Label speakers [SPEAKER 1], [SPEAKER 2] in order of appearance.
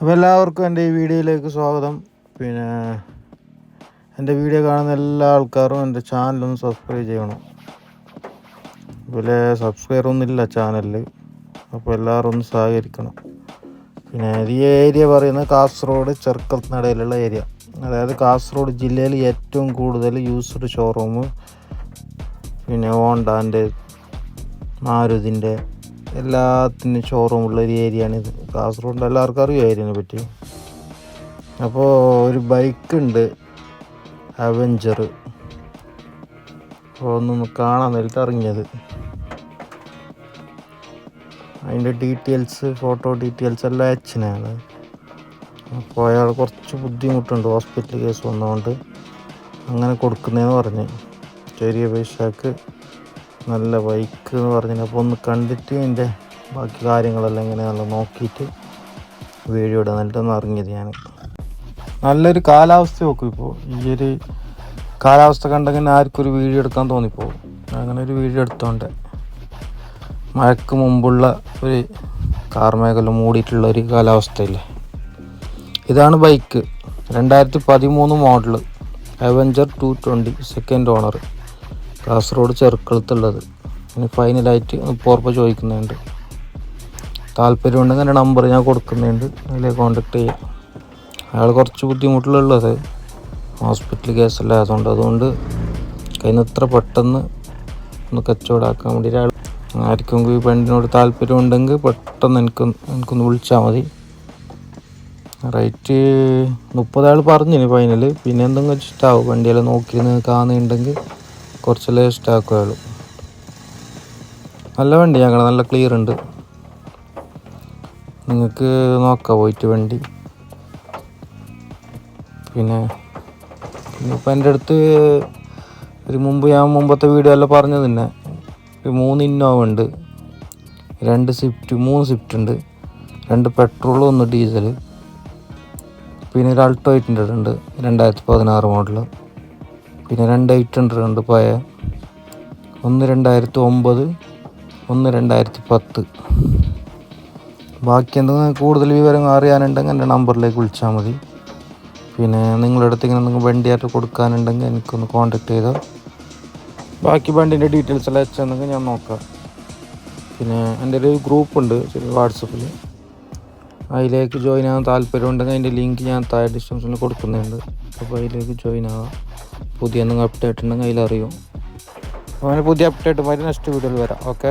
[SPEAKER 1] അപ്പോൾ എല്ലാവർക്കും എന്റെ ഈ വീഡിയോയിലേക്ക് സ്വാഗതം. പിന്നെ എന്റെ വീഡിയോ കാണുന്ന എല്ലാ ആൾക്കാരും എന്റെ ചാനലൊന്ന് സബ്സ്ക്രൈബ് ചെയ്യണം. അതുപോലെ സബ്സ്ക്രൈബർ ഒന്നുമില്ല ചാനലിൽ അപ്പോൾ എല്ലാവരും ഒന്ന് സഹകരിക്കണം. പിന്നെ ഈ ഏരിയ പറയുന്നത് കാസർഗോഡ് ചെറുക്കത്തിനടയിലുള്ള ഏരിയ അതായത് കാസർഗോഡ് ജില്ലയിൽ ഏറ്റവും കൂടുതൽ യൂസ്ഡ് ഷോറൂം പിന്നെ ഹോണ്ടാന്റെ മാരുതിന്റെ എല്ലാത്തിനും ഷോറൂം ഉള്ള ഒരു ആണിത് കാസർഗോഡ് എല്ലാവർക്കും അറിയാം ഏരിയനെ പറ്റി. അപ്പോൾ ഒരു ബൈക്ക് ഉണ്ട്. അവഞ്ചർ അപ്പോൾ ഒന്നൊന്ന് കാണാൻ നേരിട്ട് ഇറങ്ങിയത്. അതിന്റെ ഡീറ്റെയിൽസ് ഫോട്ടോ ഡീറ്റെയിൽസ് എല്ലാം അച്ഛനാണ് അപ്പോൾ അയാൾ കുറച്ച് ബുദ്ധിമുട്ടുണ്ട് ഹോസ്പിറ്റൽ കേസ് വന്നതുകൊണ്ട് അങ്ങനെ കൊടുക്കുന്നതെന്ന് പറഞ്ഞ്. ചെറിയ പൈസക്ക് നല്ല ബൈക്ക് എന്ന് പറഞ്ഞാൽ അപ്പോൾ ഒന്ന് കണ്ടിട്ട് അതിന്റെ ബാക്കി കാര്യങ്ങളെല്ലാം ഇങ്ങനെ നല്ല നോക്കിയിട്ട് വീഡിയോ ഇടാൻ എന്നിട്ടൊന്ന് ഇറങ്ങിയത് ഞാൻ നല്ലൊരു കാലാവസ്ഥ നോക്കും ഇപ്പോൾ ഈ ഒരു കാലാവസ്ഥ കണ്ടെങ്കിൽ ആർക്കും ഒരു വീഡിയോ എടുക്കാൻ തോന്നിപ്പോകും അങ്ങനെ ഒരു വീഡിയോ എടുത്തോണ്ട് മഴയ്ക്ക് മുമ്പുള്ള ഒരു കാർമേഘല മൂടിയിട്ടുള്ള ഒരു കാലാവസ്ഥയില്ലേ. ഇതാണ് ബൈക്ക് രണ്ടായിരത്തി പതിമൂന്ന് model Avenger two twenty second owner Kasaragod ചെറുക്കളത്തുള്ളത്. ഇനി ഫൈനലായിട്ട് മുപ്പത് ഉറുപ്പ ചോദിക്കുന്നുണ്ട്. താല്പര്യമുണ്ടെങ്കിൽ എന്റെ നമ്പർ ഞാൻ കൊടുക്കുന്നുണ്ട്. അതിലേക്ക് കോൺടാക്ട് ചെയ്യാം. അയാൾ കുറച്ച് ബുദ്ധിമുട്ടിലുള്ളത്. ഹോസ്പിറ്റൽ കേസല്ല അതുകൊണ്ട് അതുകൊണ്ട് കയ്യിൽ ഇത്ര പെട്ടെന്ന് ഒന്ന് കച്ചവടമാക്കാൻ വേണ്ടി ഒരാൾ ആർക്കെങ്കിലും ഈ പെണ്ണിനോട് താല്പര്യം ഉണ്ടെങ്കിൽ പെട്ടെന്ന് എനിക്ക് എനിക്കൊന്ന് വിളിച്ചാൽ മതി. റേറ്റ് മുപ്പതാൾ പറഞ്ഞിന് ഫൈനൽ പിന്നെ എന്തെങ്കിലും വെച്ചിട്ടാവും വണ്ടിയെല്ലാം നോക്കി കാണുന്നുണ്ടെങ്കിൽ കുറച്ചെല്ലാം അയാൾ നല്ല വണ്ടി ഞങ്ങൾ നല്ല ക്ലിയർ ഉണ്ട്. നിങ്ങൾക്ക് നോക്കാം പോയിട്ട് വണ്ടി. പിന്നെ ഇപ്പം എന്റെ അടുത്ത് ഒരു മുമ്പ് ഞാൻ മുമ്പത്തെ വീഡിയോ എല്ലാം പറഞ്ഞത് തന്നെ. മൂന്ന് ഇന്നോവ ഉണ്ട്. രണ്ട് സ്വിഫ്റ്റ് മൂന്ന് സ്വിഫ്റ്റ് ഉണ്ട്. രണ്ട് പെട്രോളും ഒന്ന് ഡീസൽ പിന്നെ ഒരു അൾട്ടോ എയ്റ്റ് ഹൺഡ്രഡ് ഉണ്ട്. രണ്ടായിരത്തി പതിനാറ് മോഡൽ പിന്നെ രണ്ട് ഹൺഡ്രഡ് ഉണ്ട് പഴയ ഒന്ന് രണ്ടായിരത്തി ഒമ്പത് ഒന്ന് രണ്ടായിരത്തി പത്ത് ബാക്കി എന്തെങ്കിലും കൂടുതൽ വിവരങ്ങൾ അറിയാനുണ്ടെങ്കിൽ എന്റെ നമ്പറിലേക്ക് വിളിച്ചാൽ മതി. പിന്നെ നിങ്ങളുടെ അടുത്ത് ഇങ്ങനെ എന്തെങ്കിലും വണ്ടിയായിട്ട് കൊടുക്കാനുണ്ടെങ്കിൽ എനിക്കൊന്ന് കോൺടാക്ട് ചെയ്താൽ ബാക്കി വണ്ടീന്റെ ഡീറ്റെയിൽസ് എല്ലാം അയച്ചെന്നെങ്കിൽ ഞാൻ നോക്കാം. പിന്നെ എന്റെ ഒരു ഗ്രൂപ്പ് ഉണ്ട് വാട്സപ്പിൽ അതിലേക്ക് ജോയിൻ ആകാൻ താല്പര്യമുണ്ടെങ്കിൽ അതിന്റെ ലിങ്ക് ഞാൻ താഴെ ഡിസ്ക്രിപ്ഷനിൽ കൊടുക്കുന്നുണ്ട്. അപ്പോൾ അതിലേക്ക് ജോയിൻ ആവാം. പുതിയ അപ്ഡേറ്റ് ഉണ്ടെങ്കിൽ അതിലറിയും. അങ്ങനെ പുതിയ അപ്ഡേറ്റ് മാതിരി നെക്സ്റ്റ് വീഡിയോയിൽ വരാം. ഓക്കെ